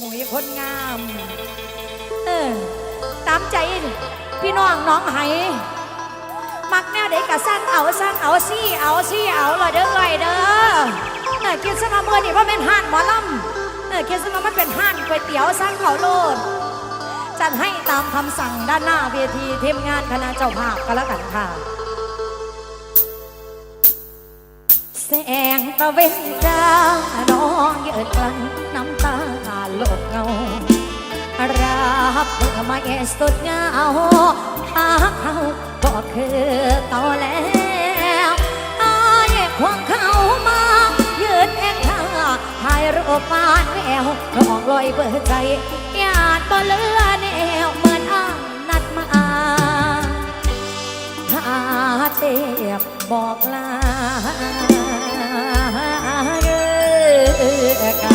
มุยคนงาม เออ ตามใจ พี่น้องน้องไห้มักแนวเด็กกะสร้างเอาสร้างเอาซี่เอาซี่เอาละเด้อไอเด้อเออคิดซะมาเมื่อนี่ว่าเป็นห่านหมอลำเออคิดซะมามันเป็นห่านก๋วยเตี๋ยวสร้างเขาโลดจัดให้ตามคำสั่งด้านหน้าเวทีเทมงานคณะเจ้าภาพก็แล้วกันค่ะแสงตะเวนจ้าน้องเยิดกลั้น้ำตา ลกเงารับเมื่อไม่สุดเงาหาเขาก็คือต่อแล้วอายควงเขามายืนแอคท่าถ่ายรูปปานแมวน้องลอยเบิดใจยาติบ่เลือแนวเหมือนอ้างนัดมาหาเตียบบอกลาเออ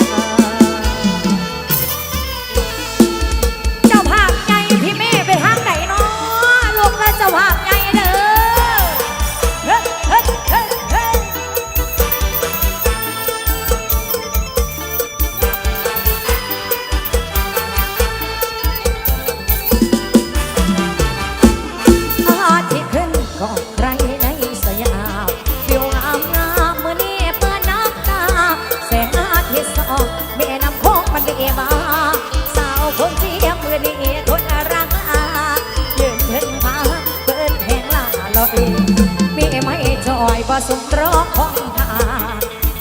เองมีไม่จอยประสมตรอกของทา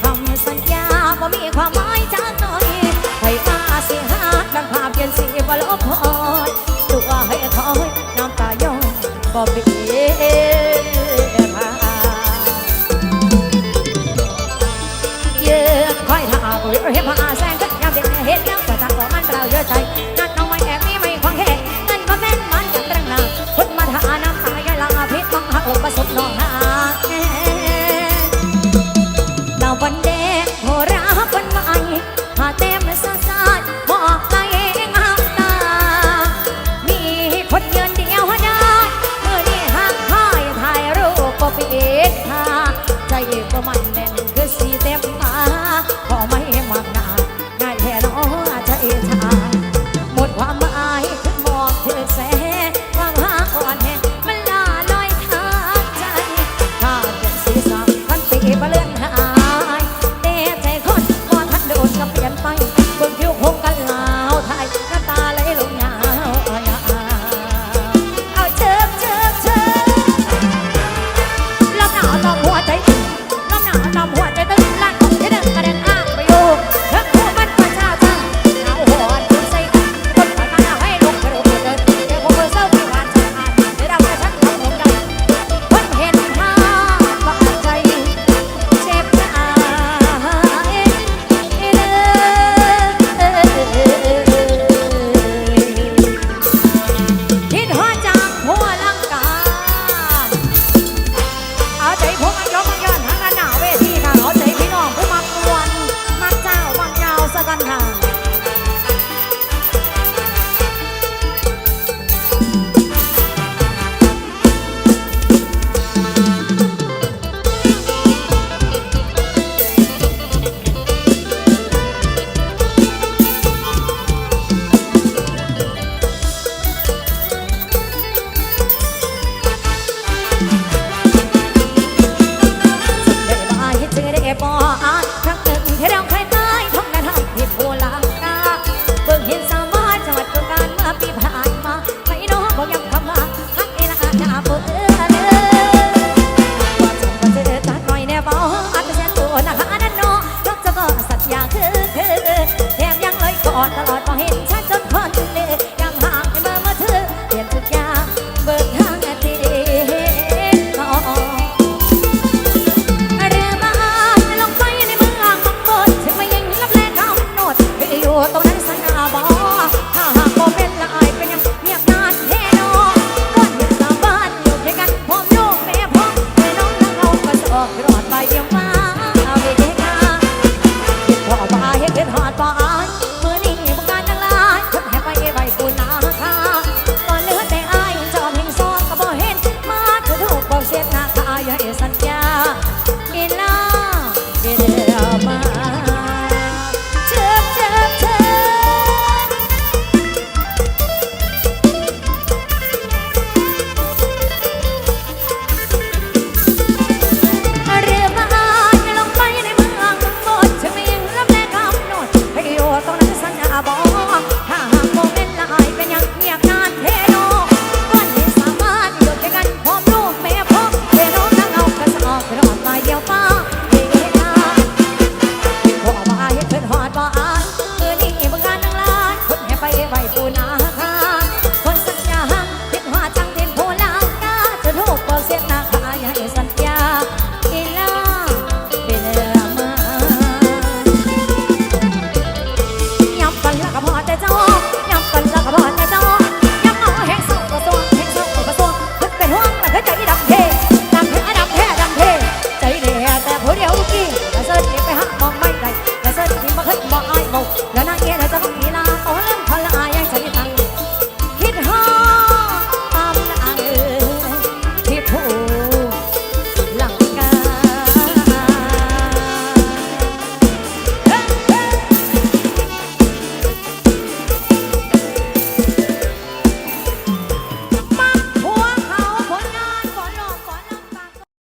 ทำสัญญาว่ามีความหมายจักหน่อยไฟฟ้าสิหาดังภาพเย็นสีบ่ลบพอตัวให้ถอยน้ำตาย้อบ่เป็น one day อดตลอดบ่เห็นฉัน